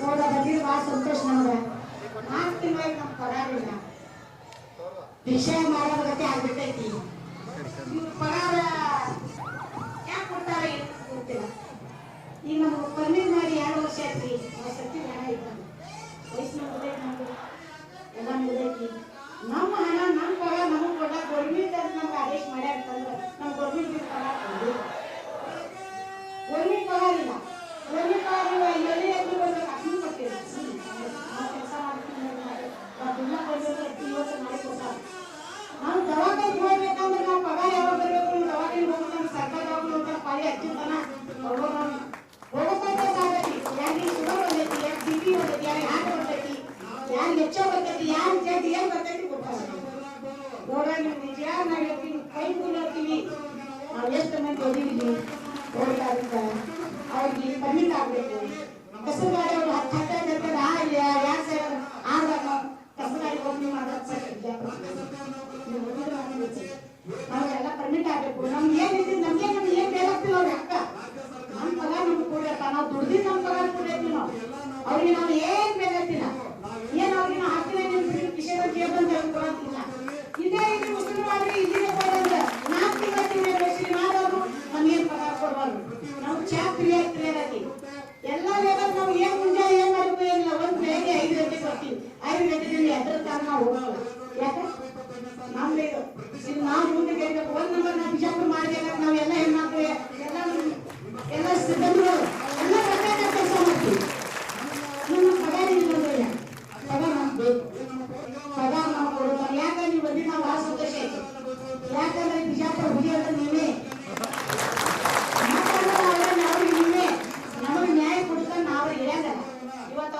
ನೋಡ ಭಾಳ ಸಂತೋಷ ನಮ್ಗೆ. ನಾಲ್ಕು ನಮ್ಗೆ ಇಲ್ಲ ವಿಷಯ ಮಾಡೋದ್ರ ಗತಿ ಪಗಾರ ಯಾಕೆ ಕೊಡ್ತಾರೆ ಈಗ ನಮ್ಗೆ ಪರ್ಮಿಟ್ ಮಾಡಿ ಎರಡು ವರ್ಷ ಐತಿ ನಾವು ಸತ್ತಿ ಹಣ ಇದ್ದಾನೆ ವಯಸ್ಸಿನ ನಮ್ದು ಎಲ್ಲ ಮುಗ್ದೈತಿ ನಮ್ಮ ಹಣ, ನಮ್ಮ ಪಗಾರ ನಮಗೆ ಕೊಡಕ್ಕೆ ಗೌರ್ಮೆಂಟ್ ಅಂತ ನಮ್ಗೆ ಆದೇಶ ಮಾಡ್ಯಾರ ಅಂತಂದ್ರೆ ನಮ್ಮ ಗೌರ್ಮೆಂಟ್ ಪಗಾರ ಗೌರ್ಮೆಂಟ್ ಪಗಾರ ಇಲ್ಲ. ಗೌರ್ಮೆಂಟ್ ಪಗಾರ ಇಲ್ಲ ಎಲ್ಲಿ ಎಲ್ಲಿ ಬರ್ಬೇಕು ಅದನ್ನು ಕೊಟ್ಟಿಲ್ಲ ನಾವು ಕೆಲಸ ಮಾಡ್ತೀವಿ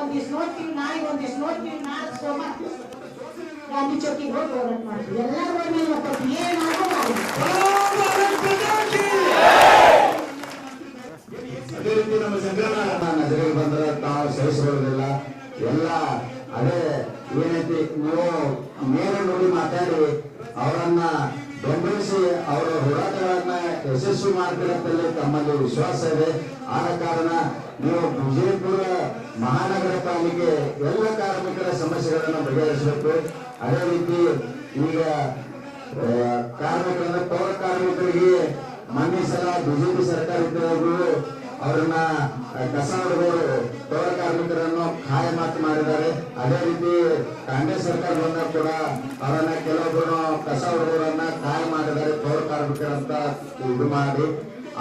ಒಂದಿಷ್ಟು ನೋಡ್ತೀವಿ ಒಂದಿಷ್ಟು ಗಾಂಧಿ ಚೌಕಿಗೆ ಹೋಗಿ ಹೋರಾಟ ಮಾಡ್ತೀವಿ ಎಲ್ಲರೂ ನಮ್ಮ ಬಂದರೆ ತಾವು ಸಹಿಸಿಕೊಳ್ಳೋದಿಲ್ಲ. ಎಲ್ಲ ಅದೇ ಏನೈತಿ, ನೀವು ಮೇಲೆ ನೋಡಿ ಮಾತಾಡಿ, ಅವರನ್ನ ಬೆಂಬಲಿಸಿ, ಅವರ ಹೋರಾಟಗಳನ್ನ ಯಶಸ್ವಿ ಮಾಡ್ತೀರಂತಲ್ಲಿ ತಮ್ಮಲ್ಲಿ ವಿಶ್ವಾಸ ಇದೆ. ಆದ ಕಾರಣ ನೀವು ವಿಜಯಪುರ ಮಹಾನಗರ ಪಾಲಿಕೆ ಎಲ್ಲ ಕಾರ್ಮಿಕರ ಸಮಸ್ಯೆಗಳನ್ನು ಬಗೆಹರಿಸಬೇಕು. ಅದೇ ರೀತಿ ಈಗ ಕಾರ್ಮಿಕರನ್ನ, ಪೌರ ಕಾರ್ಮಿಕರಿಗೆ ಮೊನ್ನೆ ಸಲ ಬಿಜೆಪಿ ಸರ್ಕಾರ ಇದ್ದವರು ಕಸ ಹೊಡೆದವರು ಪೌರ ಕಾರ್ಮಿಕರನ್ನು ಖಾಯ ಮಾತು ಮಾಡಿದ್ದಾರೆ. ಅದೇ ರೀತಿ ಕಾಂಗ್ರೆಸ್ ಸರ್ಕಾರ ಬಂದಾಗ ಕೂಡ ಅವರನ್ನ ಕೆಲವೊಬ್ಬರು ಕಸ ಹೊಡೆದವರನ್ನ ಖಾಯ ಮಾಡಿದ್ದಾರೆ ಪೌರ ಕಾರ್ಮಿಕರಂತ ಇದು ಮಾಡಿ.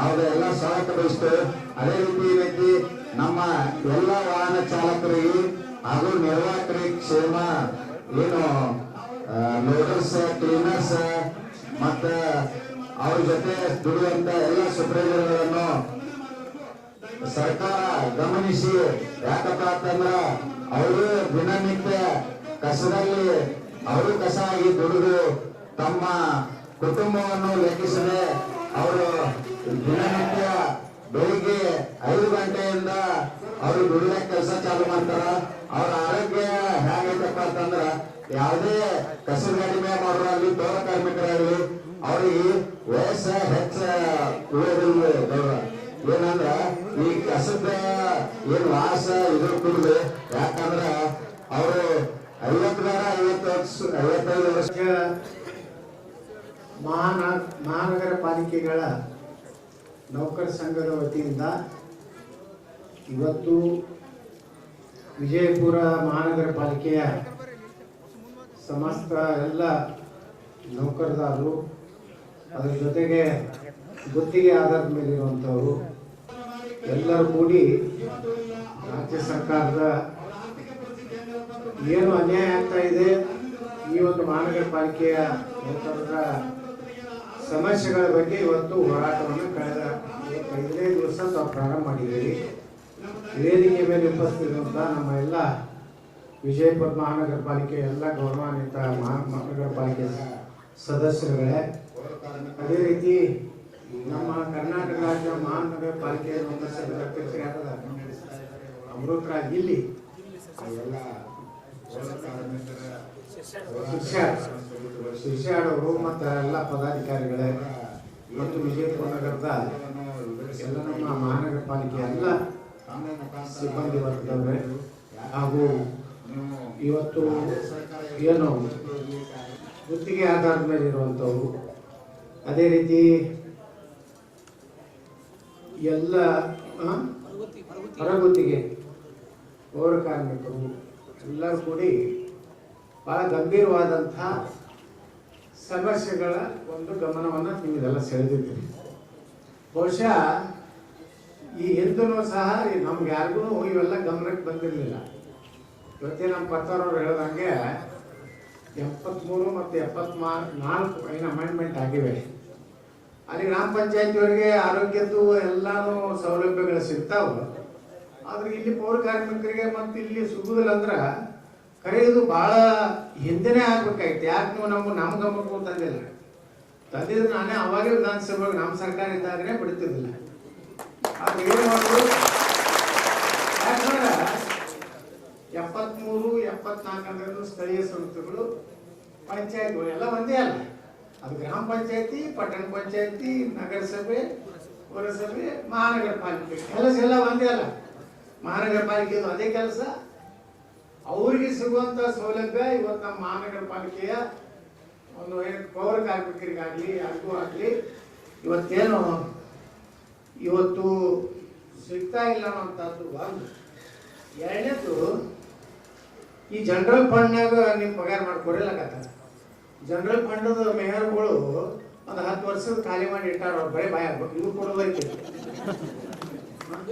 ಅವ್ರ ಎಲ್ಲ ಸ್ವಾಗತ ಅದೇ ರೀತಿ ಏನೈತಿ ನಮ್ಮ ಎಲ್ಲ ವಾಹನ ಚಾಲಕರಿಗೆ ಹಾಗೂ ನಿರ್ವಾಹಕರಿಗೆ ಕ್ಷೇಮ, ಏನು ಲೋಡರ್ಸ್ ಕ್ಲೀನರ್ಸ್ ಮತ್ತ ಅವ್ರ ಜೊತೆ ದುಡಿಯುವಂತ ಎಲ್ಲ ಸೂಪರ್ವೈಸರ್ಗಳನ್ನು ಸರ್ಕಾರ ಗಮನಿಸಿ. ಯಾಕಪ್ಪ ಅಂತಂದ್ರ ಅವರು ದಿನನಿತ್ಯ ಕಸದಲ್ಲಿ, ಅವರು ಕಸ ಆಗಿ ದುಡಿದು ತಮ್ಮ ಕುಟುಂಬವನ್ನು ಲೆಕ್ಕಿಸದೆ ಅವರು ದಿನನಿತ್ಯ ಬೆಳಿಗ್ಗೆ ಐದು ಗಂಟೆಯಿಂದ ಅವರು ದುಡಿಯೋ ಕೆಲಸ ಚಾಲು ಮಾಡ್ತಾರ. ಅವ್ರ ಆರೋಗ್ಯ ಹೇಗೈತಪ್ಪ ಅಂತಂದ್ರ ಯಾವುದೇ ಕಸದ ಕಡಿಮೆ ಮೇಲೆ ಮಾಡೋರಾಗ್ಲಿ ಪೌರ ಕಾರ್ಮಿಕರಾಗ್ಲಿ ಅವ್ರಿಗೆ ವಯಸ್ಸ ಹೆಚ್ಚ ಗೌರವ ಏನಂದ್ರ ಈ ಕಸದ ಏನ್ ವಾಸ ಇದ್ರ ಕುಡಿದು ಯಾಕಂದ್ರ ಅವರು ಐವತ್ತಾರ ಐವತ್ತು ವರ್ಷ, ಐವತ್ತೈದು ವರ್ಷ ಮಹಾನ, ಮಹಾನಗರ ಪಾಲಿಕೆಗಳ ನೌಕರ ಸಂಘದ ವತಿಯಿಂದ ಇವತ್ತು ವಿಜಯಪುರ ಮಹಾನಗರ ಪಾಲಿಕೆಯ ಸಮಸ್ತ ಎಲ್ಲ ನೌಕರದಾರರು ಅದರ ಜೊತೆಗೆ ಗುತ್ತಿಗೆ ಆಧಾರದ ಮೇಲಿರುವಂಥವರು, ಎಲ್ಲರೂ ಕೂಡಿ ರಾಜ್ಯ ಸರ್ಕಾರದ ಏನು ಅನ್ಯಾಯ ಆಗ್ತಾ ಇದೆ ಈ ಒಂದು ಮಹಾನಗರ ಪಾಲಿಕೆಯ ನೌಕರರ ಸಮಸ್ಯೆಗಳ ಬಗ್ಗೆ ಇವತ್ತು ಹೋರಾಟವನ್ನು ಕಳೆದ ಐದನೇ ದಿವಸ ನಾವು ಪ್ರಾರಂಭ ಮಾಡಿದ್ದೀವಿ ವೇದಿಕೆ ಮೇಲೆ ಉಪಸ್ಥಿತಿರುವಂಥ ನಮ್ಮ ಎಲ್ಲ ವಿಜಯಪುರ ಮಹಾನಗರ ಪಾಲಿಕೆ ಎಲ್ಲ ಗೌರವಾನ್ವಿತ ಮಹಾ ಮಹಾನಗರ ಪಾಲಿಕೆ ಸದಸ್ಯರುಗಳೇ, ಅದೇ ರೀತಿ ನಮ್ಮ ಕರ್ನಾಟಕ ರಾಜ್ಯ ಮಹಾನಗರ ಪಾಲಿಕೆ ಅಧ್ಯಕ್ಷರಾದ ಅಮೃತರಾಜ್ ಇಲ್ಲಿ ಎಲ್ಲ ಶಿಕ್ಷಾಡ್ ಅವರು ಮತ್ತು ಎಲ್ಲ ಪದಾಧಿಕಾರಿಗಳೇ ಮತ್ತು ವಿಜಯಪುರ ನಗರದ ಎಲ್ಲ ನಮ್ಮ ಮಹಾನಗರ ಪಾಲಿಕೆ ಎಲ್ಲ ಸಿಬ್ಬಂದಿ ವರ್ಗದವ್ರೆ ಹಾಗೂ ಇವತ್ತು ಏನು ಗುತ್ತಿಗೆ ಆಧಾರದ ಮೇಲೆ ಇರುವಂಥವು ಅದೇ ರೀತಿ ಎಲ್ಲ? ಹೊರಗುತ್ತಿಗೆ, ಪೌರ ಕಾರ್ಮಿಕರು ಎಲ್ಲರೂ ಕೂಡಿ ಬಹಳ ಗಂಭೀರವಾದಂಥ ಸಮಸ್ಯೆಗಳ ಒಂದು ಗಮನವನ್ನು ನಿಮಗೆಲ್ಲ ಸೆಳೆದಿದ್ದೀರಿ ಬಹುಶಃ ಈ ಹಿಂದೂ ಸಹ ನಮ್ಗೆ ಯಾರಿಗೂ ಇವೆಲ್ಲ ಗಮನಕ್ಕೆ ಬಂದಿರಲಿಲ್ಲ. ಇವತ್ತೇ ನಮ್ಮ ಪತ್ರವ್ರು ಹೇಳ್ದಂಗೆ ಎಪ್ಪತ್ತ್ಮೂರು ಮತ್ತು ಎಪ್ಪತ್ಮಾ ನಾಲ್ಕು ಏನು ಅಮೆಂಡ್ಮೆಂಟ್ ಆಗಿವೆ. ಅಲ್ಲಿ ಗ್ರಾಮ ಪಂಚಾಯತಿಯವರಿಗೆ ಆರೋಗ್ಯದ್ದು ಎಲ್ಲಾನು ಸೌಲಭ್ಯಗಳು ಸಿಗ್ತಾವ. ಆದ್ರೆ ಇಲ್ಲಿ ಪೌರ ಕಾರ್ಮಿಕರಿಗೆ ಮತ್ತೆ ಇಲ್ಲಿ ಸಿಗುದಿಲ್ಲ ಅಂದ್ರ ಖರೆ ಬಹಳ ಹಿಂದೆನೇ ಆಗ್ಬೇಕಾಗಿತ್ತು ಯಾಕೆ ನೀವು ನಮ್ಮ ನಮ್ಮ ಗಮನಕ್ಕೂ ತಂದಿಲ್ಲ? ತಂದಿದ್ರೆ ನಾನೇ ಅವಾಗೇ ವಿಧಾನಸಭೆಗೆ ನಮ್ಮ ಸರ್ಕಾರ ಇದ್ದಾಗನೇ ಬಿಡ್ತಿದ್ದಿಲ್ಲ ಆದ್ರೆ ಏನು ಮಾಡೋದು ಯಾಕಂದ್ರೆ ಎಪ್ಪತ್ಮೂರು ಅಂದ್ರೆ ಸ್ಥಳೀಯ ಸಂಸ್ಥೆಗಳು, ಪಂಚಾಯತ್ಗಳು ಎಲ್ಲ ಒಂದೇ ಅಲ್ಲ. ಅದು ಗ್ರಾಮ ಪಂಚಾಯತಿ, ಪಟ್ಟಣ ಪಂಚಾಯತಿ, ನಗರಸಭೆ, ಪುರಸಭೆ ಮಹಾನಗರ ಪಾಲಿಕೆ ಕೆಲಸ ಎಲ್ಲ ಒಂದೇ ಅಲ್ಲ. ಮಹಾನಗರ ಪಾಲಿಕೆದು ಅದೇ ಕೆಲಸ ಅವರಿಗೆ ಸಿಗುವಂತ ಸೌಲಭ್ಯ ಇವತ್ತು ನಮ್ಮ ಮಹಾನಗರ ಪಾಲಿಕೆಯ ಒಂದು ಪೌರ ಕಾರ್ಮಿಕರಿಗಾಗಲಿ ಯಾರಿಗೂ ಆಗಲಿ ಇವತ್ತೇನು ಇವತ್ತು ಸಿಗ್ತಾ ಇಲ್ಲ ಅನ್ನೋಂಥದ್ದು ಒಂದು ಎರಡನೇದು ಈ ಜನರಲ್ ಫಂಡ್ನಾಗ ನೀವು ಪಗಾರ ಮಾಡ್ಕೊಡಿಲ್ಲಕತ್ತ ಜನರಲ್ ಫಂಡದ ಮೇಯರ್ಗಳು ಒಂದು ಹತ್ತು ವರ್ಷದ ಖಾಲಿ ಮಾಡಿ ಇಟ್ಟಾರ ಅವ್ರು ಬರೀ ಬಾಯ ಇವ್ರು ಕೊಡೋದೈತಿ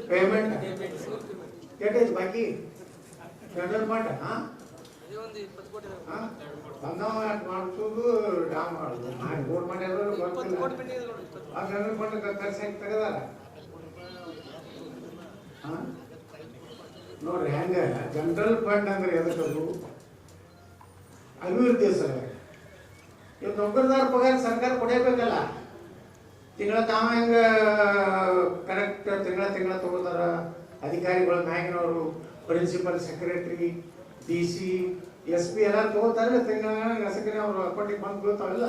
ಪೇಮೆಂಟ್ ಎಷ್ಟೈತಿ ಬಾಕಿ ಜನರಲ್ ಫಂಡ್ ಹಾ? ಹಾ? ಬಂದವ ಮಾಡಿಸೋದು ಮಾಡೋದು. ಮಾಡಿ ಗೊತ್ತಿಲ್ಲ ಆ ಜನರಲ್ ಫಂಡ್ ಖರ್ಚಾಗಿ ತೆಗದಾರ? ನೋಡ್ರಿ ಹೆಂಗ? ಜನರಲ್ ಫಂಡ್ ಅಂದ್ರೆ ಎದಕ್ಕದು ಅಭಿವೃದ್ಧಿ ಸಲುವಾಗಿ ಇವತ್ತು ನೌಕರದಾರ ಪಗಾರ ಸರ್ಕಾರ ಕೊಡೇಬೇಕಲ್ಲ. ತಿಂಗಳ ತಾವ ಹೆಂಗ ಕರೆಕ್ಟ್ ತಿಂಗಳ ತಿಂಗಳ ತಗೋತಾರ? ಅಧಿಕಾರಿಗಳು ಮ್ಯಾಗಿನವರು principal secretary D C S P ಎಲ್ಲ ತಗೋತಾರೆ ತಿಂಗಳ ನಸಕಿನ ಅವ್ರ ಅಕೌಂಟಿಗೆ ಬಂದು ಬೀಳ್ತಾವಲ್ಲ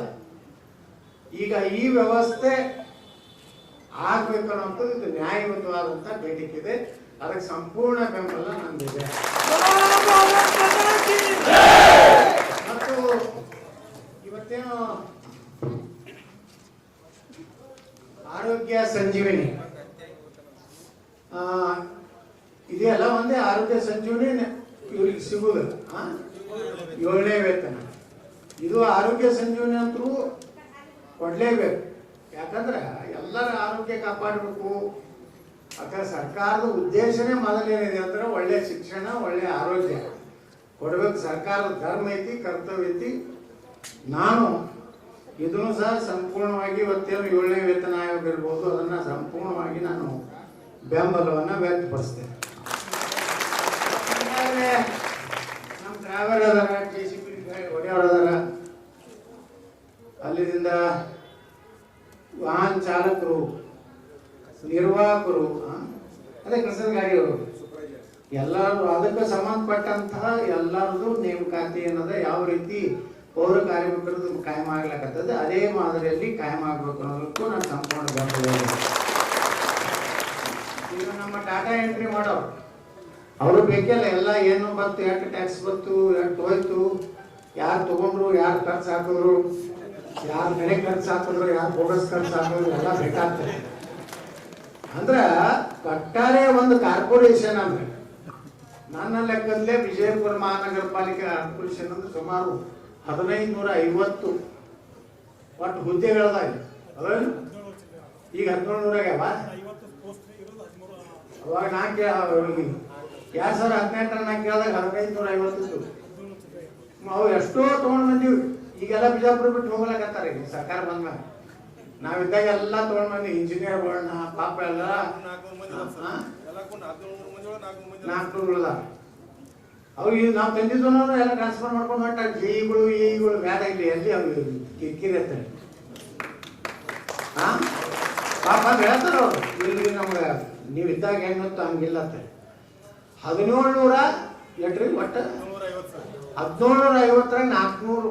ಈಗ ಈ ವ್ಯವಸ್ಥೆ ಆಗ್ಬೇಕು ಅನ್ನೋಂಥದ್ದು ಇದು ನ್ಯಾಯಯುತವಾದಂಥ ಬೇಡಿಕೆ ಇದೆ ಅದಕ್ಕೆ ಸಂಪೂರ್ಣ ಬೆಂಬಲ ನಂದಿದೆ ಮತ್ತು ಇವತ್ತೇನು ಆರೋಗ್ಯ ಸಂಜೀವಿನಿ. ಇದೆಲ್ಲ ಒಂದೇ ಆರೋಗ್ಯ ಸಂಜೀವಿನಿ ಇವ್ರಿಗೆ ಸಿಗುದಿಲ್ಲ ಆ? ಏಳನೇ ವೇತನ. ಇದು ಆರೋಗ್ಯ ಸಂಜೀವಿನಿ ಅಂತೂ ಕೊಡಲೇಬೇಕು. ಯಾಕಂದ್ರೆ ಎಲ್ಲರ ಆರೋಗ್ಯ ಕಾಪಾಡಬೇಕು. ಯಾಕಂದ್ರೆ ಸರ್ಕಾರದ ಉದ್ದೇಶನೇ ಮೊದಲೇನಿದೆ ಅಂದ್ರೆ ಒಳ್ಳೆ ಶಿಕ್ಷಣ, ಒಳ್ಳೆ ಆರೋಗ್ಯ. ಕೊಡಬೇಕು ಸರ್ಕಾರದ ಧರ್ಮ ಐತಿ, ಕರ್ತವ್ಯ ಐತಿ. ನಾನು ಇದನ್ನು ಸಹ ಸಂಪೂರ್ಣವಾಗಿ ಇವತ್ತೇನು ಏಳನೇ ವೇತನ ಆಯೋಗ ಇರ್ಬೋದು, ಅದನ್ನ ಸಂಪೂರ್ಣವಾಗಿ ನಾನು ಬೆಂಬಲವನ್ನ ವ್ಯಕ್ತಪಡಿಸ್ತೇನೆ ಈಗಾಗಲೇ ನಮ್ಮ ಡ್ರೈವರ್ ಅದಾರ ಅಲ್ಲಿದಿಂದ ವಾಹನ ಚಾಲಕರು, ನಿರ್ವಾಹಕರು ಅದೇ ಕಸದ ಗಾಡಿಯವರು ಎಲ್ಲರೂ ಅದಕ್ಕೆ ಸಂಬಂಧಪಟ್ಟಂತಹ ಎಲ್ಲರದು ನೇಮಕಾತಿ ಅನ್ನೋದ ಯಾವ ರೀತಿ ಪೌರ ಕಾರ್ಮಿಕರದ್ದು ಕಾಯಂ ಆಗ್ಲಕತ್ತದ, ಅದೇ ಮಾದರಿಯಲ್ಲಿ ಕಾಯಂ ಆಗ್ಬೇಕು ಅನ್ನೋದಕ್ಕೂ ನಾನು ಸಂಪೂರ್ಣ ಬೆಂಬಲ ಇದೆ. ನಮ್ಮ ಡಾಟಾ ಎಂಟ್ರಿ ಮಾಡೋರು ಅವರು ಬೇಕಲ್ಲ ಎಲ್ಲ ಏನು ಬಂತು ಎಷ್ಟು ಟ್ಯಾಕ್ಸ್ ಬಂತು ಎಷ್ಟು ಹೋಯ್ತು, ಯಾರು ತಗೊಂಡ್ರು, ಯಾರು ಖರ್ಚು ಹಾಕಿದ್ರು ಯಾರು ಮನೆ ಖರ್ಚು ಹಾಕಿದ್ರು ಯಾರು ಬೋಗಸ್ ಖರ್ಚು ಹಾಕಿದ್ರು ಎಲ್ಲ ಬೇಕಾಗ್ತದೆ. ಅಂದ್ರೆ ಒಟ್ಟಾರೆ ಒಂದು ಕಾರ್ಪೊರೇಷನ್ ಅಂದ್ರೆ ನನ್ನ ಲೆಕ್ಕದಲ್ಲೇ ವಿಜಯಪುರ ಮಹಾನಗರ ಪಾಲಿಕೆ ಕಾರ್ಪೊರೇಷನ್ ಅಂದ್ರೆ ಸುಮಾರು ಹದಿನೈದು ನೂರ ಐವತ್ತು ಒಟ್ಟು ಹುದ್ದೆಗಳದಾಗಿ ಅದೇನು ಈಗ ಹದಿನೇಳು ನೂರ ಆಗ್ಯಾವ ಅವಾಗ ಕೇಳ ಎರಡ್ ಸಾವಿರ ಹದಿನೆಂಟರ ನಾ ಕೇಳಿದಾಗ ಹದಿನೈದು ನೂರ ಐವತ್ತು ನಾವು ಎಷ್ಟೋ ತಗೊಂಡ್ ಬಂದೀವಿ. ಈಗೆಲ್ಲ ಬಿಜಾಪುರ ಬಿಟ್ಟು ಹೋಗ್ಲಕತ್ತಾರ ಈಗ ಸರ್ಕಾರ ಬಂದ್ಮೇಲೆ. ನಾವಿದ್ದಾಗ ಎಲ್ಲ ತಗೊಂಡ್ ಬಂದ್ವಿ. ಇಂಜಿನಿಯರ್ಗಳನ್ನ ಪಾಪ ಎಲ್ಲ ನಾಲ್ಕುಗಳ ಅವು ಈಗ ನಾವು ತಂದಿದ್ದು ಎಲ್ಲ ಟ್ರಾನ್ಸ್ಫರ್ ಮಾಡ್ಕೊಂಡು ಹೊಂಟ ಜೈಗಳು ಈಗಳು ಬೇಡ ಇಲ್ಲಿ ಎಲ್ಲಿ ಅವು? ಕಿರಿಕಿರಿ ಅಂತ ಪಾಪ ಹೇಳ್ತಾರ ಅವ್ರು. ಇಲ್ಲಿ ನಮ್ಗೆ. ನೀವು ಇದ್ದಾಗ ಹೆಂಗತ್ತು ಹಂಗಿಲ್ಲ ಅಂತ ಹದಿನೇಳು ನೂರ ಎಟ್ರಿ ಒಟ್ಟ ಹದಿನೇಳು ನೂರ ಐವತ್ತರ ನಾಲ್ಕುನೂರು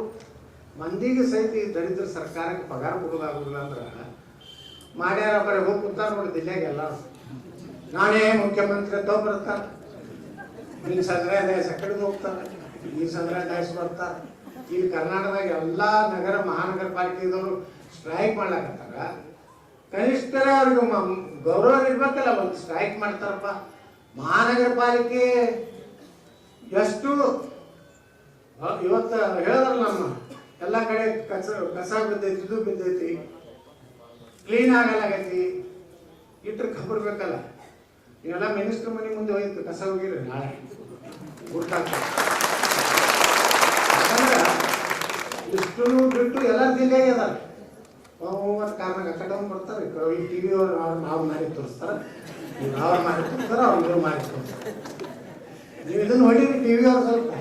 ಮಂದಿಗೆ ಸಹಿತ ಈ ದರಿದ್ರ ಸರ್ಕಾರಕ್ಕೆ ಪಗಾರ ಕೊಡೋದಾಗುದಿಲ್ಲ ಅಂದ್ರೆ ಮಾಡ್ಯಾರ ಬರೀ ಹೋಗಿ ಕೂತಾರ ನೋಡಿ ದಿಲ್ಲಾಗ ಎಲ್ಲ ನಾನೇ ಮುಖ್ಯಮಂತ್ರಿ ಅಂತ ಬರ್ತಾರೆ. ನಿನ್ನ ಸಂಗ್ರಹಾಲಯ ಕಡೆಗೆ ಹೋಗ್ತಾರೆ. ಈ ಸಂಗ್ರಹಾಲಯ ಬರ್ತಾರೆ. ಇಲ್ಲಿ ಕರ್ನಾಟಕದಾಗ ಎಲ್ಲ ನಗರ ಮಹಾನಗರ ಪಾಲಿಕೆದವರು ಸ್ಟ್ರೈಕ್ ಮಾಡ್ಲಾಕತ್ತಾರ. ಕನಿಷ್ಠರೇ ಅವ್ರಿಗೆ ಗೌರವ ಇರ್ಬೇಕಲ್ಲ, ಒಂದು ಸ್ಟ್ರೈಕ್ ಮಾಡ್ತಾರಪ್ಪ. ಮಹಾನಗರ ಪಾಲಿಕೆ ಎಷ್ಟು ಇವತ್ತು ಹೇಳಿದ್ರಲ್ಲ ನಮ್ಮ ಎಲ್ಲ ಕಡೆ ಕಸ ಕಸ ಬಿದ್ದೈತಿ, ಇದು ಬಿದ್ದೈತಿ. ಕ್ಲೀನ್ ಆಗಲಾಗೈತಿ. ಇಟ್ರೆ ಖಬರ್ ಬೇಕಲ್ಲ. ಇವೆಲ್ಲ ಮಿನಿಸ್ಟರ್ ಮನೆ ಮುಂದೆ ಹೋಯ್ತು, ಕಸ ಹೋಗಿರಿ ನಾಳೆ. ಇಷ್ಟು ಬಿಟ್ಟು ಎಲ್ಲ ಜಿಲ್ಲೆ ಅದಾರ ಕಾರಣ ಕಟ್ಟಡ ಬರ್ತಾರೆ ಈ ಟಿ ವಿ ಅವ್ರು ನಾವು ಮಾಡಿ ತೋರಿಸ್ತಾರೆ. ಅವ್ರು ಮಾಡಿ ತೋರಿಸ್ತಾರೆ ಅವ್ರು ಇವ್ರು ನೀವು ಇದನ್ನ ಹೊಡೀರಿ ಟಿ ವಿ ಅವ್ರು ಸ್ವಲ್ಪ.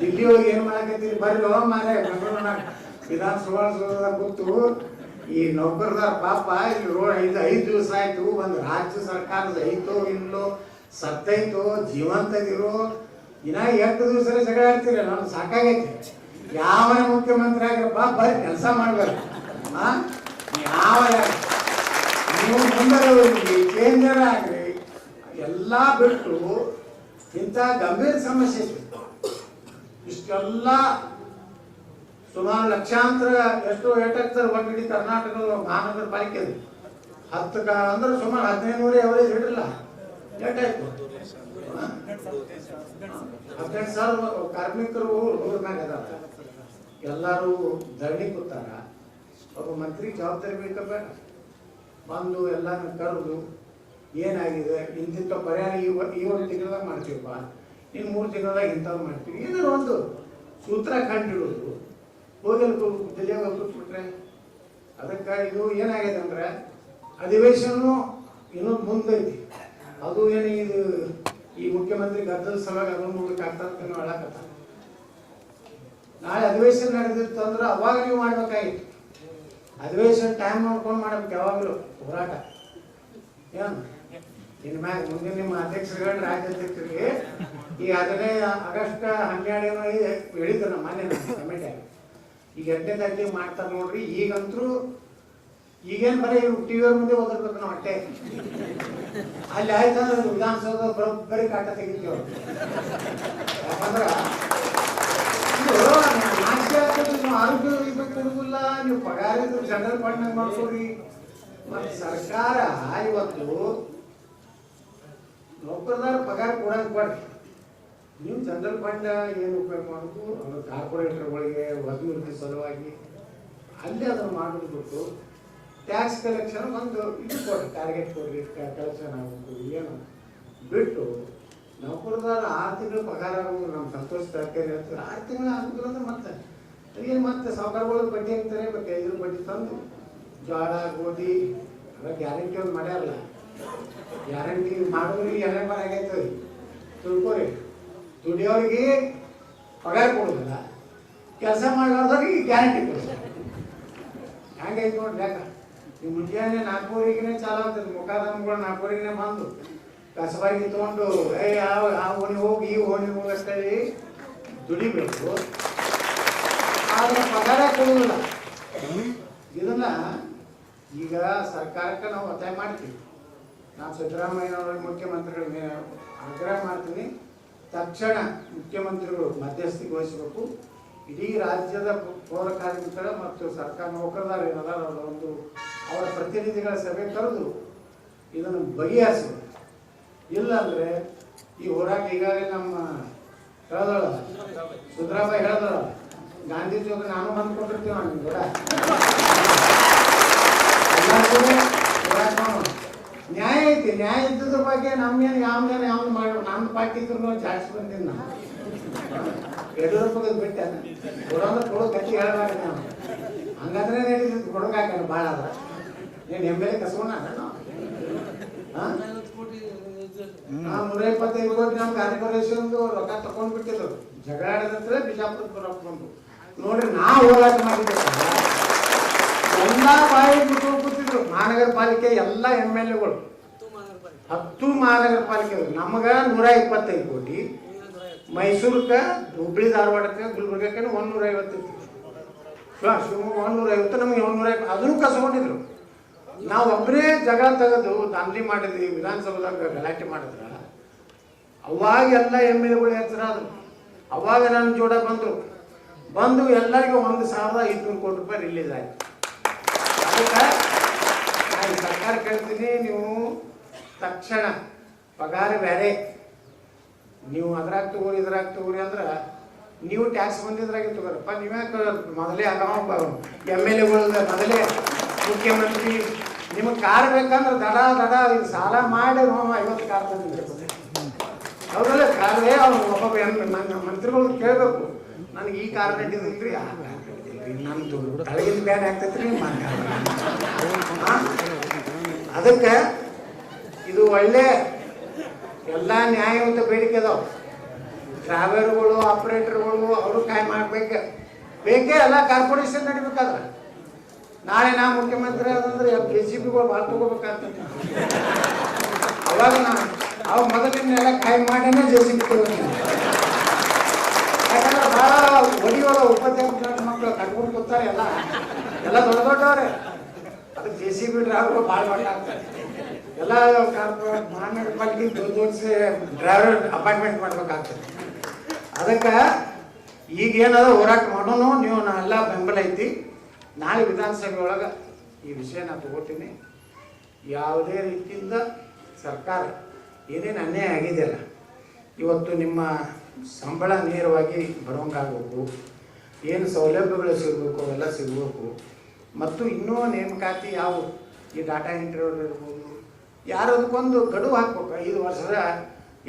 ದಿಲ್ಲಿ ಹೋಗಿ ಏನು ಮಾಡಕತ್ತೀರಿ? ಬರ್ರಿ ಹೋಗ ಮಾರೆ ಬೆಂಗಳೂರಿನ ವಿಧಾನಸಭಾ ಕೂತು ಈ ನೌಕರದಾರ ಪಾಪ ಇಲ್ಲಿ ರೋಡ್ ಐದು ಐದು ದಿವಸ ಆಯ್ತು, ಒಂದು ರಾಜ್ಯ ಸರ್ಕಾರದ ಐತೋ ಇಲ್ಲೋ ಸತ್ತೈತೋ ಜೀವಂತದಿರೋ, ಇನ್ನ ಎಂಟು ದಿವಸ ಜಗಳ ಆಡ್ತೀರಿ? ನಾನು ಸಾಕಾಗೈತಿ. ಯಾವ ಮುಖ್ಯಮಂತ್ರಿ ಆಗಿರಪ್ಪ ಬರ್ರಿ, ಕೆಲಸ ಮಾಡ್ಬೇಕು ಯಾವ ನೀವು ಮುಂದೆ ಚೇಂಜರ್ ಆಗ್ರಿ. ಎಲ್ಲ ಬಿಟ್ಟು ಇಂಥ ಗಂಭೀರ ಸಮಸ್ಯೆ. ಇಷ್ಟೆಲ್ಲ ಸುಮಾರು ಲಕ್ಷಾಂತರ ಎಷ್ಟು ಏಟಾಗ್ತಾರೆ ಒಟ್ಟು ಇಡೀ ಕರ್ನಾಟಕದ ಮಹಾನಗರ ಪಾಲಿಕೆ ಹತ್ತು ಕ ಅಂದ್ರೆ ಸುಮಾರು ಹದಿನೈದು ನೂರ ಅವರೇಜ್ ಹಿಡಿಲ್ಲ ಏಟಾಯ್ತು ಹದಿನೆಂಟು ಸಾವಿರ ಕಾರ್ಮಿಕರು ಊರ ಮ್ಯಾಗ ಅದಾರ. ಎಲ್ಲರೂ ಧರಣಿ ಕೂತಾರ. ಒಬ್ಬ ಮಂತ್ರಿ ಜವಾಬ್ದಾರಿ ಬೇಕಪ್ಪ. ಬಂದು ಎಲ್ಲಾನು ಕರೆದು ಏನಾಗಿದೆ? ಇಂತಿಂಥ ಪರಿಹಾರ ಈ ಈ ಒಂದು ತಿಂಗಳದಾಗ ಮಾಡ್ತೀವಪ್ಪ ಇನ್ನು ಮೂರು ತಿಂಗಳದಾಗ ಇಂಥದ್ದು ಮಾಡ್ತೀವಿ. ಏನಾದ್ರು ಒಂದು ಸೂತ್ರ ಕಂಡಿಡೋದು ಹೋಗಲು ಜಿಲ್ಲೆಗೆ ಕೂತ್ಬಿಟ್ರೆ ಅದಕ್ಕೆ ಇದು ಏನಾಗಿದೆ ಅಂದ್ರೆ ಅಧಿವೇಶನೂ ಇನ್ನೂ ಮುಂದೈತಿ. ಅದು ಏನು ಇದು, ಈ ಮುಖ್ಯಮಂತ್ರಿ ಗದ್ದಲ ಸಲುವಾಗಿ ಅದನ್ನು ನೋಡಕ್ಕೆ ಆಗ್ತದೆ ಹೇಳಕತ್ತ ನಾಳೆ ಅಧಿವೇಶನ ನಡೆದಿತ್ತು ಅಂದ್ರೆ ಅವಾಗ ನೀವು ಮಾಡ್ಬೇಕಾಗಿತ್ತು. ಅಧಿವೇಶನ ಟೈಮ್ ನೋಡ್ಕೊಂಡು ಮಾಡ್ಬೇಕು ಯಾವಾಗಲೂ ಹೋರಾಟ. ಏನು? ಇನ್ನು ಮ್ಯಾಗ ಮುಂದೆ ನಿಮ್ಮ ಅಧ್ಯಕ್ಷರುಗಳು ರಾಜ್ಯಾಧ್ಯಕ್ಷರಿಗೆ ಈ ಹದಿನೈದು ಆಗಸ್ಟ್ ಹನ್ನೆರಡು ಹೇಳಿದ್ರು ನಮ್ಮ ಮನೆ ಕಮಿಟಿ ಈಗ ಎಂಟನೇ ತಾರೀಕಿಗೆ ಮಾಡ್ತಾರೆ ನೋಡ್ರಿ ಈಗಂತರೂ ಈಗೇನು ಬರೀ ಟಿ ವಿ ಮುಂದೆ ಓದಿರ್ಬೇಕು ನಾವು ಅಟ್ಟೆ ಅಲ್ಲಿ ಆಯ್ತಂದ್ರೆ ವಿಧಾನಸೌಧ ಬರೋಬ್ಬರಿ ಕಾಟ ತೆಗಿತೀವಿ. ಯಾಕಂದ್ರೆ ನೀವು ಆರೋಗ್ಯ ಇದು ನೀವು ಪಗಾರ ಜನರಲ್ ಫಂಡ್ ಮಾಡ್ಕೊಡ್ರಿ ಮತ್ತೆ ಸರ್ಕಾರ ಇವತ್ತು ನೌಕರದಾರ ಪಗಾರ ಕೊಡಂಗ್ ಕೊಡ್ರಿ. ನೀವು ಜನರಲ್ ಫಂಡ್ ಏನು ಉಪಯೋಗ ಮಾಡೋದು ಅದು ಕಾರ್ಪೊರೇಟರ್ಗಳಿಗೆ ಅಭಿವೃದ್ಧಿ ಸಲುವಾಗಿ ಅಲ್ಲಿ ಅದನ್ನು ಮಾಡೋದು ಬಿಟ್ಟು ಟ್ಯಾಕ್ಸ್ ಕಲೆಕ್ಷನ್ ಒಂದು ಇದು ಕೊಡ್ರಿ ಟಾರ್ಗೆಟ್ ಕೊಡ್ರಿ ಕಲೆಕ್ಷನ್ ಆಗಬೇಕು ಏನು ಬಿಟ್ಟು ನೌಕರದಾರ ಆರು ತಿಂಗಳು ಪಗಾರ ಆಗೋದು ನಮ್ಮ ಸಂತೋಷ ತರಕಾರಿ ಹೇಳ್ತಾರೆ ಆರು ತಿಂಗಳ ಆಗುದಿಲ್ಲ ಅಂದ್ರೆ ಮತ್ತೆ ಏನು ಮತ್ತೆ ಸಾವುಕಾರಗಳು ಬಡ್ಡಿ ಅಂತಾರೆ ಮತ್ತೆ ಇದ್ರ ಬಡ್ಡಿ ತಂದು ಜೋಳ ಗೋಧಿ ಅದ ಗ್ಯಾರಂಟಿ ಒಂದು ಮಾಡ್ಯಾರಲ್ಲ. ಮಾಡೋರಿಗೆ ಎಲ್ಲ ಬರ ಆಗೈತೆ ತಿಳ್ಕೊರಿ. ದುಡಿಯೋರಿಗೆ ಪಗಾರ ಕೊಡೋದಿಲ್ಲ. ಕೆಲಸ ಮಾಡಲಾರ್ದವ್ರಿಗೆ ಗ್ಯಾರಂಟಿ ಕೊಡ್ತಾರೆ ಹಂಗೈತೆ ನೋಡ್ರಿ ಯಾಕ ನೀವು ಮುಂಜಾನೆ ನಾಲ್ಕೂವರೆಗೆ ಚಾಲು ಆಗ್ತದೆ. ಮುಖಾದಮ್ಗಳು ನಾಲ್ಕೂವರೆಗೆ ಬಂದು. ಕಸವಾಗಿ ತೊಗೊಂಡು, ಏ ಯಾವ ಆ ಓಣಿ ಹೋಗಿ, ಈ ಓಣಿ ಹೋಗಷ್ಟೇ ದುಡಿಬೇಕು. ಆದ್ರೆ ಪಗಾರ ಕೊಡೋದಿಲ್ಲ. ಇದನ್ನ ಈಗ ಸರ್ಕಾರಕ್ಕೆ ನಾವು ಒತ್ತಾಯ ಮಾಡ್ತೀವಿ. ನಾನು ಸಿದ್ದರಾಮಯ್ಯನವರ ಮುಖ್ಯಮಂತ್ರಿಗಳ ಮೇಲೆ ಆಗ್ರಹ ಮಾಡ್ತೀನಿ. ತಕ್ಷಣ ಮುಖ್ಯಮಂತ್ರಿಗಳು ಮಧ್ಯಸ್ಥಿಕೆ ವಹಿಸಬೇಕು. ಇಡೀ ರಾಜ್ಯದ ಪೌರ ಕಾರ್ಮಿಕರ ಮತ್ತು ಸರ್ಕಾರ ನೌಕರದಾರ ಏನದಾರ ಅವರ ಒಂದು ಅವರ ಪ್ರತಿನಿಧಿಗಳ ಸಭೆ ಕರೆದು ಇದನ್ನು ಬಗೆಹರಿಸಬೇಕು. ಇಲ್ಲಾಂದರೆ ಈ ಹೋರಾಟ ಈಗಾಗಲೇ ನಮ್ಮ ಹೇಳ್ದಳ ಸಿದ್ದರಾಮಯ್ಯ ಹೇಳ್ದಳ ಗಾಂಧೀಜಿ ನಾನು ನಾನು ಬಂದ್ಕೊಂಡಿರ್ತೀವಿ ನಾನು ಕೂಡ ಎಲ್ಲಾರ್ಗೂ ಹೋರಾಟ ಮಾಡೋಣ. ನ್ಯಾಯ ಐತಿ ನ್ಯಾಯ ಇದ್ದದ್ರ ಬಗ್ಗೆ ನಮ್ಗೇನು ಯಾವ್ದೇನು ಯಾವ್ದು ಮಾಡೋ ನಮ್ಮ ಪಾರ್ಟಿ ಇದ್ರು ಜಾಸ್ತಿ ಬಂದಿಲ್ಲ ನಾನು ಯಡಿಯೂರಪ್ಪಗೆ ಬಿಟ್ಟೆ ಕೊಡೋದು ಕೊಡೋ ಕಟ್ಟಿ ಹೇಳಬಾರ ನಾವು. ಹಂಗಂದ್ರೆ ನಡೀತಿತ್ತು ಕೊಡೋಕಾಗಲ್ಲ ಭಾಳ ಅದ ಏನು ಎಂ ಎಲ್ ಎ ಕಸ್ಕೊಂಡ ನಾನು ನೂರ ಇಪ್ಪತ್ತೈದು ಕೋಟಿ ನಮ್ಮ ಕಾರ್ಪೊರೇಷನ್ದು ರೊಕ್ಕ ತಕೊಂಡ್ ಬಿಟ್ಟಿದ್ರು. ಜಗಳ ಆಡದಂದ್ರೆ ಬಿಜಾಪುರ ಬಂದು ನೋಡ್ರಿ ನಾ ಹೋರಾಟ ಮಾಡಿದ್ದೆ ಎಲ್ಲ ಬಾಯಿ ಬಿಟ್ಟು ಕೂತಿದ್ರು. ಮಹಾನಗರ ಪಾಲಿಕೆ ಎಲ್ಲ ಎಂ ಎಲ್ ಎಗಳು. ಹತ್ತು ಮಹಾನಗರ ಪಾಲಿಕೆ ನಮಗ ನೂರ ಇಪ್ಪತ್ತೈದು ಕೋಟಿ, ಮೈಸೂರ್ಕ, ಹುಬ್ಳಿ ಧಾರವಾಡಕ್ಕೆ ಗುಲ್ಬರ್ಗಕ್ಕೆ ಒಂದೂರ ಐವತ್ತು ಶಿವ- ಶಿವಮೊಗ್ಗ ಒಂದೂರ ಐವತ್ತು, ನಮಗೆ ಒಂದೂರ ಅದನ್ನು ಕಸ್ಕೊಂಡಿದ್ರು. ನಾವು ಒಬ್ಬರೇ ಜಗ ತೆಗೆದು ದಾಂಧಲಿ ಮಾಡಿದ್ವಿ ವಿಧಾನಸೌಧದಾಗ ಗಲಾಟೆ ಮಾಡಿದ್ರ, ಅವಾಗ ಎಲ್ಲ ಎಂ ಎಲ್ ಎಗಳು ಹೆಸರಾದ್ರು ಅವಾಗ ನನ್ನ ಜೋಡ ಬಂದರು. ಬಂದು ಎಲ್ಲರಿಗೂ ಒಂದು ಸಾವಿರದ ಐದುನೂರು ಕೋಟಿ ರೂಪಾಯಿ ರಿಲೀಸ್ ಆಯ್ತು. ಅದಕ್ಕೆ ನಾನು ಸರ್ಕಾರ ಕೇಳ್ತೀನಿ, ನೀವು ತಕ್ಷಣ ಪಗಾರ ಬೇರೆ ನೀವು ಅದ್ರಾಗ ತಗೋರಿ ಇದ್ರಾಗ ತಗೋರಿ ಅಂದ್ರೆ ನೀವು ಟ್ಯಾಕ್ಸ್ ಬಂದಿದ್ರಾಗೆ ತಗೋರಪ್ಪ ನೀವ್ಯಾಕೆ ಮೊದಲೇ ಅಗಮ ಎಂ ಎಲ್ ಎಗಳು ಮೊದಲೇ ಮುಖ್ಯಮಂತ್ರಿ. ನಿಮಗೆ ಕಾರ್ ಬೇಕಂದ್ರೆ ದಡ ದಡ ಇದು ಸಾಲ ಮಾಡಿ ಐವತ್ತು ಕಾರ್ ತಂದಿದ್ದೀರಿ ಹೌದಲ್ಲ ಕಾರೇ ಅವ್ನು, ಒಬ್ಬ ನನ್ನ ಮಂತ್ರಿಗಳು ಕೇಳಬೇಕು. ನನಗೆ ಈ ಕಾರ್ ಕಟ್ಟಿದ್ರಿ, ಆ ಕಾರ್ ನಮ್ದು ಬ್ಯಾನ್ ಆಗ್ತೈತ್ರಿ ಅದಕ್ಕೆ ಇದು ಒಳ್ಳೆ ಎಲ್ಲ ನ್ಯಾಯವಂತ ಬೇಡಿಕೆ ಅದಾವ. ಡ್ರಾವರ್ಗಳು ಆಪರೇಟರ್ಗಳು ಅವರು ಕಾಯ್ ಮಾಡ್ಬೇಕು ಬೇಕೇ ಎಲ್ಲ ಕಾರ್ಪೊರೇಷನ್ ನಡಿಬೇಕಾದ್ರೆ. ನಾಳೆ ನಾ ಮುಖ್ಯಮಂತ್ರಿ ಆದಂದ್ರೆ ಕೆ ಸಿ ಬಿಗಳು ಭಾಳ ತಗೋಬೇಕಂತ ಅವಾಗ ನಾ ಅವಾಗ ಮೊದಲಿನೆಲ್ಲ ಕಾಯ್ ಮಾಡೇನೆ ಜೆ ಸಿ ಬಿ ಯಾಕಂದ್ರೆ ಭಾಳ ಒಡಿಯೋಳ ಉಪಾಧ್ಯಾಯ ಮಕ್ಕಳು ಕಟ್ಕೊಂಡು ಕೂತಾರೆ ಎಲ್ಲ. ಎಲ್ಲ ದೊಡ್ಡ ದೊಡ್ಡವ್ರೆ. ಅದಕ್ಕೆ ಜೆ ಸಿ ಬಿ ಡ್ರೈವರ್ಗಳು ಭಾಳ ದೊಡ್ಡ ಆಗ್ತಾರೆ ಎಲ್ಲ ಕಾರ್ಪೊರೇಟ್ ಮಹಾನಗರ ದೊಡ್ಡ ದೊಡ್ಡ ಡ್ರೈವರ್ ಅಪಾಯಿಂಟ್ಮೆಂಟ್ ಮಾಡ್ಬೇಕಾಗ್ತದೆ. ಅದಕ್ಕೆ ಈಗ ಏನದ ಹೋರಾಟ ಮಾಡೋನು, ನೀವು ನಾ ಎಲ್ಲ ಬೆಂಬಲ ಐತಿ. ನಾಳೆ ವಿಧಾನಸಭೆ ಒಳಗೆ ಈ ವಿಷಯ ನಾನು ತಗೋತೀನಿ. ಯಾವುದೇ ರೀತಿಯಿಂದ ಸರ್ಕಾರ ಏನೇನು ಅನ್ಯಾಯ ಆಗಿದೆಯಲ್ಲ, ಇವತ್ತು ನಿಮ್ಮ ಸಂಬಳ ನೇರವಾಗಿ ಬರೋಂಗಾಗಬೇಕು ಏನು ಸೌಲಭ್ಯಗಳು ಸಿಗಬೇಕು, ಅವೆಲ್ಲ ಸಿಗಬೇಕು. ಮತ್ತು ಇನ್ನೂ ನೇಮಕಾತಿ ಯಾವ? ಈ ಡಾಟಾ ಎಂಟ್ರಿ ಇರ್ಬೋದು ಯಾರು ಅದಕ್ಕೊಂದು ಗಡುವು ಹಾಕ್ಬೇಕು? ಐದು ವರ್ಷದ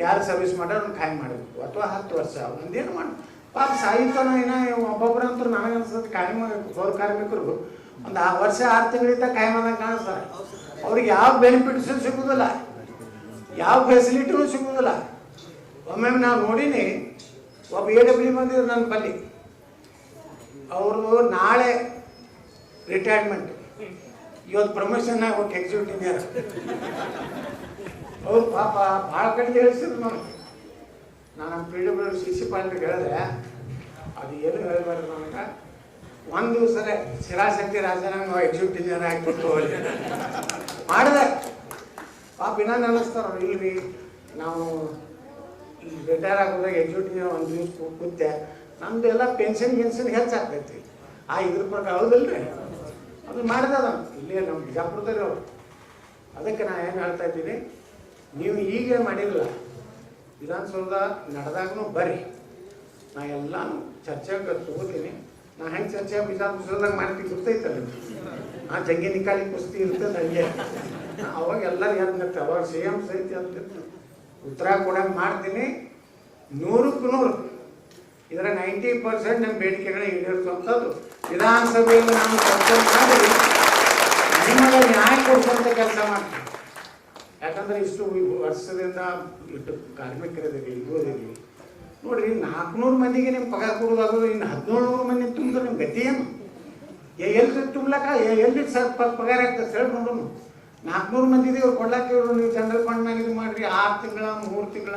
ಯಾರು ಸರ್ವಿಸ್ ಮಾಡೋರು ಖಾಯಂ ಮಾಡಬೇಕು ಅಥವಾ ಹತ್ತು ವರ್ಷ, ಒಂದೇನು ಮಾಡಿ. ಪಾಪ ಸಾಹಿತ್ಯನ ಏನೋ ಒಬ್ಬೊಬ್ಬರಂತೂ ನನಗೆ ಅನ್ಸುತ್ತೆ ಕಾಯಂ ಪೌರ ಕಾರ್ಮಿಕರು ಒಂದು ಆ ವರ್ಷ ಆರು ತಿಂಗಳಿಂದ ಖಾಯಂ ಆದಂಗೆ ಕಾಣಿಸ್ತಾರೆ ಅವ್ರಿಗೆ ಯಾವ ಬೆನಿಫಿಟ್ಸು ಸಿಗುವುದಿಲ್ಲ ಯಾವ ಫೆಸಿಲಿಟಿನೂ ಸಿಗುವುದಿಲ್ಲ ಒಮ್ಮೊಮ್ಮೆ ನಾವು ನೋಡೀನಿ, ಒಬ್ಬ ಎ ಡಬ್ಲ್ಯೂ ಬಂದಿದ್ರು ನನ್ನ ಬಲ್ಲಿ. ಅವ್ರದ್ದು ನಾಳೆ ರಿಟೈರ್ಮೆಂಟ್ ಇವತ್ತು ಪ್ರಮೋಷನ್ ಆಗ್ಬೇಕು ಎಕ್ಸಿಕ್ಯೂಟಿವ್ ಇಯರ್ ಅವ್ರು ಪಾಪ, ಭಾಳ ಕಡೆ ಹೇಳಿಸಿದ್ರು ನಾನು ನಾನು ಪಿ ಡಬ್ಲ್ಯೂ ಸಿ ಸಿ ಪಾಲಿಗೆ ಹೇಳಿದೆ, ಅದು ಏನು ಹೇಳ್ಬಾರ್ದು ನನಗೆ ಒಂದು ಸಲ ಶಿರಾಶಕ್ತಿ ರಾಜನಾಗ ಎಕ್ಸಿಕ್ಯೂಟಿವ್ ಇಂಜಿನಿಯರ್ ಆಗಿಬಿಟ್ಟು ಮಾಡಿದೆ. ಪಾಪ ಇನ್ನೂ ಅನ್ನಿಸ್ತಾರ ಅವ್ರು ಇಲ್ರಿ. ನಾವು ರಿಟೈರ್ ಆಗೋದಾಗ ಎಕ್ಸಿಕ್ಯೂಟಿವ್ ಒಂದು ದಿವಸ ಕೂತೆ ನಮ್ದು ಎಲ್ಲ ಪೆನ್ಷನ್ ಗಿನ್ಷನ್ ಹೆಚ್ಚಾಗ್ತೈತಿ. ಆ ಇದ್ರ ಪ್ರಕಾರ ಹೌದಲ್ರಿ? ಅದು ಮಾಡಿದ ಇಲ್ಲೇ ನಮ್ಮ ಬಿಜಾಪುರದಲ್ಲಿ ಅವರು. ಅದಕ್ಕೆ ನಾ ಏನು ಹೇಳ್ತಾ ಇದ್ದೀನಿ, ನೀವು ಈಗ ಮಾಡಿಲ್ಲ. ವಿಧಾನಸೌಧ ನಡೆದಾಗೂ ಬರ್ರಿ. ನಾ ಎಲ್ಲಾನು ಚರ್ಚೆಗೆ ತಗೋತೀನಿ. ನಾ ಹೆಂಗೆ ಚರ್ಚೆ ವಿಧಾನಸೌಧದಾಗ ಮಾಡ್ತೀನಿ ಗೊತ್ತೈತಲ್ಲ ಆ ಜಂಗೆ ನಿಕಾಲಿ ಕುಸ್ತಿ ಇರ್ತದೆ ಹಂಗೆ. ನಾ ಅವಾಗ ಎಲ್ಲರೂ ಎದ್ದು ಅವಾಗ ಸಿ ಎಂ ಸಹಿತ ಅಂತ ಉತ್ತರ ಕೊಡಂಗೆ ಮಾಡ್ತೀನಿ. ನೂರಕ್ಕೆ ನೂರು. ಇದರ ನೈಂಟಿ ಪರ್ಸೆಂಟ್ ನಮ್ಮ ಬೇಡಿಕೆಗಳೇ ಈಡೇರಿಸುವಂಥದ್ದು. ವಿಧಾನಸಭೆಯಲ್ಲಿ ನಾನು ಕೆಲಸ ಮಾಡಿ ನಿಮಗೆ ನ್ಯಾಯ ಕೊಡಿಸುವಂಥ ಕೆಲಸ ಮಾಡ್ತೀನಿ ಯಾಕಂದ್ರೆ ಇಷ್ಟು ವರ್ಷದಿಂದ ಇಟ್ಟು ಕಾರ್ಮಿಕರಿದ್ದೀರಿ ಇಗೋದಿರಿ ನೋಡ್ರಿ, ನಾಲ್ಕುನೂರು ಮಂದಿಗೆ ನಿಮ್ಮ ಪಗಾರ ಕೊಡೋದಾಗೋದು ಇನ್ನು ಹದಿನೇಳು ನೂರು ಮಂದಿ ತುಂಬಿದ್ರೆ ನಿಮ್ಮ ಗತಿ ಏನು? ಎಲ್ರಿ ತುಂಬ್ಲಕ್ಕ? ಎಲ್ರಿ ಸರ್ ಪಗಾರ ಆಗ್ತದೆ ಹೇಳಿ ನೋಡೋಣ ನಾಲ್ಕುನೂರು ಮಂದಿ ಇವ್ರು ಕೊಡ್ಲಾಕ ಇವರು, ನೀವು ಜನರಲ್ ಫಂಡ್ನಾಗ ಇದು ಮಾಡಿರಿ, ಆರು ತಿಂಗಳ, ಮೂರು ತಿಂಗಳ.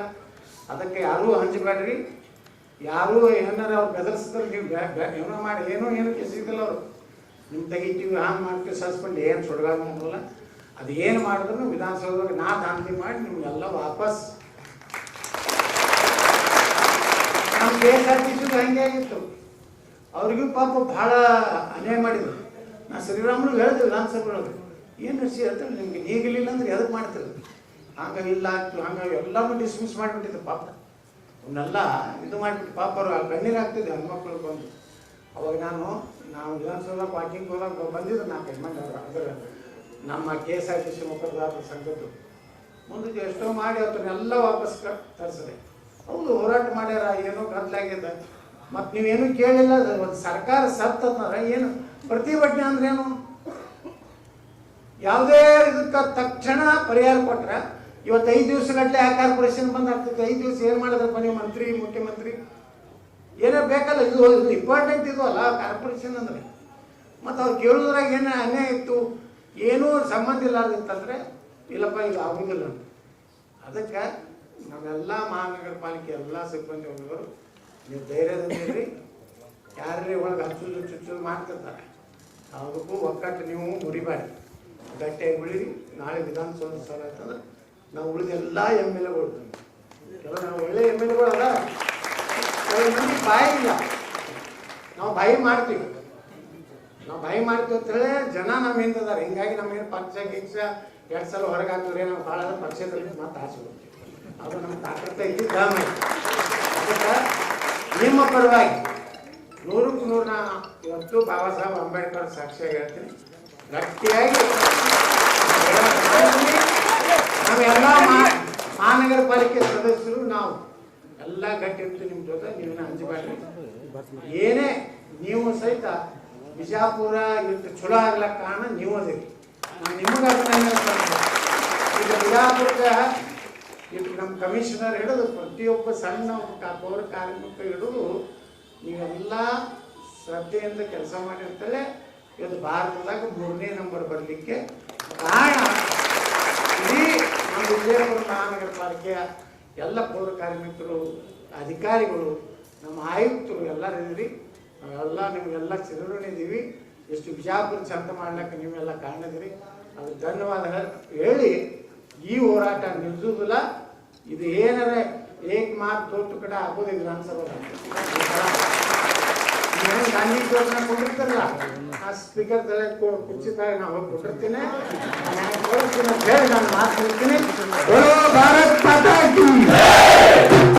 ಅದಕ್ಕೆ ಯಾರೂ ಹಂಚಬೇಡ್ರಿ. ಯಾರೂ ಏನಾರ ಅವ್ರು ಬೆದರ್ಸಿದ್ರೆ ನೀವು ಏನೋ ಮಾಡಿ, ಏನೋ ಏನೋ ಕೆಸಿದಿಲ್ಲ ಅವರು. ನಿಮ್ಮ ತೆಗಿತೀವಿ ಹಾಂಗೆ ಮಾಡ್ತೀವಿ ಸಸ್ಪೆಂಡ್ ಏನು ಸುಡ್ಗಾಲ ಮಾಡಲ್ಲ ಅದು ಏನು ಮಾಡಿದ್ರು ವಿಧಾನಸೌಧದಾಗ ನಾ ದಾಂಧಿ ಮಾಡಿ ನಿಮ್ಗೆಲ್ಲ ವಾಪಸ್. ನಮ್ಮ ದೇಶ ಆರ್ ಹಂಗೆ ಆಗಿತ್ತು. ಅವ್ರಿಗೂ ಪಾಪ ಭಾಳ ಅನ್ಯಾಯ ಮಾಡಿದ್ರು. ನಾ ಶ್ರೀರಾಮನು ಹೇಳಿದೆ ವಿಧಾನಸಭೆ ಒಳಗೆ ಏನು ಸಿ ಹೇಳ್ತಾರೆ, ನಿಮ್ಗೆ ನೀಗಿಲಿಲ್ಲ ಅಂದ್ರೆ ಎದಕ್ಕೆ ಮಾಡ್ತಿದ್ರು ಹಂಗೆ ಇಲ್ಲ ಆಗ್ತು ಹಂಗಾಗಿ ಎಲ್ಲರೂ ಡಿಸ್ಮಿಸ್ ಮಾಡಿಬಿಟ್ಟಿದ್ರು ಪಾಪ. ಅವನ್ನೆಲ್ಲ ಇದು ಮಾಡಿಬಿಟ್ಟು ಪಾಪ ಅವರು ಕಣ್ಣೀರು ಆಗ್ತಿದೆ ಹೆಣ್ಮಕ್ಳು ಬಂದು. ಅವಾಗ ನಾನು, ನಾವು ವಿಧಾನಸೌಧ ವಾಕಿಂಗ್ ಹೋದಾಗ ಬಂದಿದ್ದು ನಾ ಮಂದಿ ಅವರು ಅದರ ನಮ್ಮ K S R T C ಮುಖದಾರರ ಸಂಘದ್ದು. ಮುಂದಕ್ಕೆ ಎಷ್ಟೋ ಮಾಡಿ ಅವತ್ತನ್ನೆಲ್ಲ ವಾಪಸ್ ತರಿಸಿದೆ. ಹೌದು, ಹೋರಾಟ ಮಾಡ್ಯಾರ, ಏನೋ ಕದ್ಲಾಗಿದ್ದ ಮತ್ತು ನೀವೇನು ಕೇಳಿಲ್ಲ, ಒಂದು ಸರ್ಕಾರ ಸತ್ತಂದ್ರೆ ಏನು? ಪ್ರತಿಭಟನೆ ಅಂದ್ರೇನು? ಯಾವುದೇ ಇದಕ್ಕೆ ತಕ್ಷಣ ಪರಿಹಾರ ಕೊಟ್ರೆ ಇವತ್ತು ಐದು ದಿವಸಗಟ್ಟಲೆ ಆ ಕಾರ್ಪೊರೇಷನ್ ಬಂದ್ ಐದು ದಿವಸ ಏನು ಮಾಡಿದ್ರಪ್ಪ ನೀವು ಮಂತ್ರಿ, ಮುಖ್ಯಮಂತ್ರಿ? ಏನೋ ಬೇಕಲ್ಲ, ಇದು ಇಂಪಾರ್ಟೆಂಟ್ ಇದು ಅಲ್ಲ ಕಾರ್ಪೊರೇಷನ್ ಅಂದ್ರೆ. ಮತ್ತು ಅವ್ರು ಕೇಳೋದ್ರಾಗ ಏನು ಅನ್ಯಾಯ ಇತ್ತು? ಏನೂ ಸಂಬಂಧ ಇಲ್ಲಾರ್ದಿತ್ತಂದರೆ, ಇಲ್ಲಪ್ಪ, ಇದು ಆಗೋದಿಲ್ಲ ಅಂತ. ಅದಕ್ಕೆ ನಾವೆಲ್ಲ ಮಹಾನಗರ ಪಾಲಿಕೆ ಎಲ್ಲ ಸಿಬ್ಬಂದಿ ಹೋಗಿದ್ರು ನೀವು ಧೈರ್ಯದಿಂದಿರಿ ಯಾರೇ ಒಳಗೆ ಹಚ್ಚಲು ಚುಚ್ಚು ಮಾಡ್ತಿರ್ತಾರೆ. ಅದಕ್ಕೂ ಒಕ್ಕಟ್ಟು ನೀವು ಮುರಿಬೇಡಿ. ಗಟ್ಟಿಯಾಗಿ ಉಳಿರಿ ನಾಳೆ ವಿಧಾನಸೌಧ ಸರ್ ಆಯ್ತಂದ್ರೆ ನಾವು ಉಳಿದ ಎಲ್ಲ ಎಂ ಎಲ್ ಎಗಳು ಕೆಲವು ಒಳ್ಳೆ ಎಂ ಎಲ್ ಎಗಳು ಅಲ್ಲ. ಮಂದಿ ಬಾಯಿ ಇಲ್ಲ. ನಾವು ಬಾಯಿ ಮಾಡ್ತೀವಿ. ನಾವು ಬಾಯಿ ಮಾಡ್ತೀವಿ ಅಂತ ಹೇಳಿ ಜನ ನಮ್ಮ ಹಿಂದೆ ಹಿಂಗಾಗಿ ನಮಗೆ ಪಕ್ಷ, ಗಿಕ್ಷ ಎರಡು ಸಲ ಹೊರಗೆ ನಾವು ಭಾಳ ಪಕ್ಷದಲ್ಲಿ ಮತ್ತೆ ಆಸೆ ಅದು ನಮ್ಮ ತಾಕತ್ತ ಇಲ್ಲಿ ಅದಕ್ಕೆ ನಿಮ್ಮ ಪರವಾಗಿ ನೂರಕ್ಕೆ ನೂರ ಇವತ್ತು ಬಾಬಾ ಸಾಹೇಬ್ ಅಂಬೇಡ್ಕರ್ ಸಾಕ್ಷಿಯಾಗಿ ಹೇಳ್ತೀನಿ. ಗಟ್ಟಿಯಾಗಿ. ನಾವೆಲ್ಲ ಮಹಾನಗರ ಪಾಲಿಕೆ ಸದಸ್ಯರು ನಾವು. ಎಲ್ಲ ಗಟ್ಟಿ ನಿಮ್ಮ ಜೊತೆ ನೀವು ಹಂಚಿಕೊಳ್ಳಿ ಏನೇ ನೀವು ಸಹಿತ ಬಿಜಾಪುರ ಇಷ್ಟು ಚಲೋ ಆಗ್ಲಕ್ಕ ಕಾರಣ ನೀವು ಅದೇ. ನಾನು ನಿಮಗೆ ಅಭಿನಂದನೆ. ಈಗ ಬಿಜಾಪುರಕ್ಕೆ ಇಟ್ಟು ನಮ್ಮ ಕಮಿಷನರ್ ಹಿಡಿದು ಪ್ರತಿಯೊಬ್ಬ ಸಣ್ಣ ಪೌರ ಕಾರ್ಮಿಕ ಹಿಡಿದು ನೀವೆಲ್ಲ ಶ್ರದ್ಧೆಯಿಂದ ಕೆಲಸ ಮಾಡಿರ್ತಲೇ ಇವತ್ತು ಭಾರತದಾಗ ಮೂರನೇ ನಂಬರ್ ಬರಲಿಕ್ಕೆ ವಿಜಯಪುರ ಮಹಾನಗರ ಪಾಲಿಕೆಯ ಎಲ್ಲ ಪೌರ ಕಾರ್ಮಿಕರು, ಅಧಿಕಾರಿಗಳು, ನಮ್ಮ ಆಯುಕ್ತರು ಎಲ್ಲರಿದ್ದೀರಿ ನಾವೆಲ್ಲ ನಿಮಗೆಲ್ಲ ಚಿರಋಣಿದ್ದೀವಿ ಎಷ್ಟು ಬಿಜಾಪುರ ಚಂದ ಮಾಡ್ಲಿಕ್ಕೆ ನೀವೆಲ್ಲ ಕಾರಣದಿರಿ ಅದು ಧನ್ಯವಾದ ಹೇಳಿ, ಈ ಹೋರಾಟ ನಿಲ್ಲಿಸುವುದಿಲ್ಲ ಇದು ಏನಾರ ಏಕ್ ಮಾತು ತೋಟು ಕಡೆ ಆಗೋದು ವಿಧಾನಸಭಾ ನಾನು ಗಾಂಧೀಜಿ ಅವ್ರನ್ನ ಕೊಟ್ಟಿರ್ತಾರಲ್ಲ ಆ ಸ್ಪೀಕರ್ ತಲೆ ಕುರ್ಚಿ ತಲೆ ನಾವು ಹೋಗಿ ಕೊಟ್ಟಿರ್ತೀನಿ ನಾನು ತೋರಿಸ್ತೀನಿ ಅಂತ ಹೇಳಿ ನಾನು ಮಾತು ಹೇಳ್ತೀನಿ ಭಾರತ್ ಮಾತಾ